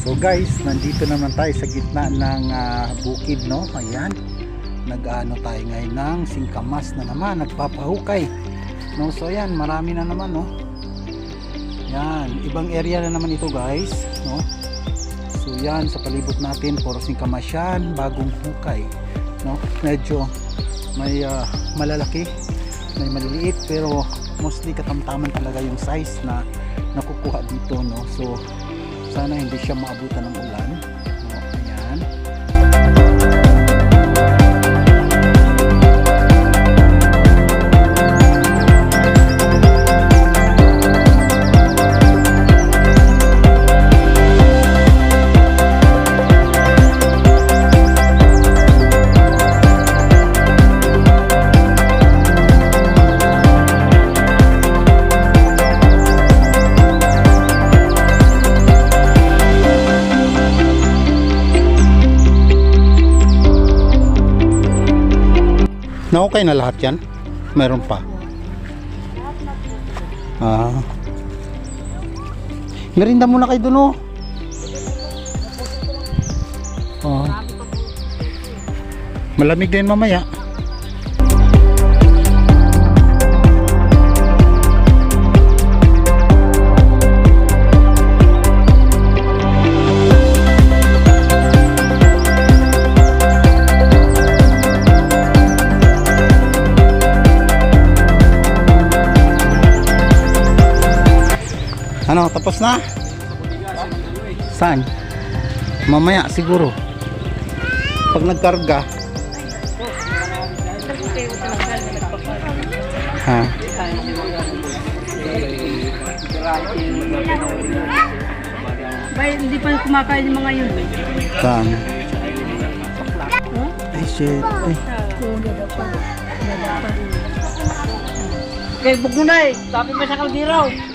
So guys, nandito naman tayo sa gitna ng ah, bukid no. Ayan. Nag-ano tayo ngayon ng singkamas na naman, nagpapahukay. No, so ayan, marami na naman no. Yan, ibang area na naman ito guys, no. So yan, sa palibot natin, puro singkamas yan, bagong hukay. No, medyo may ah, malalaki, may maliliit, pero mostly katamtaman talaga yung size na nakukuha dito no. So sana hindi siya maabutan ng ulan. Naukay na lahat yan? Meron pa? Ah. Merinda muna kayo dun oh. Oh. Malamig din mamaya. Ano, tapos na? Saan? Mamaya siguro. Pag nagkarga. Ha? Bay, hindi pa kumakain yung mga yun. Saan? Ay, shit. Ay. Okay, bug mo na eh. Sabi pa sa kaldiraw.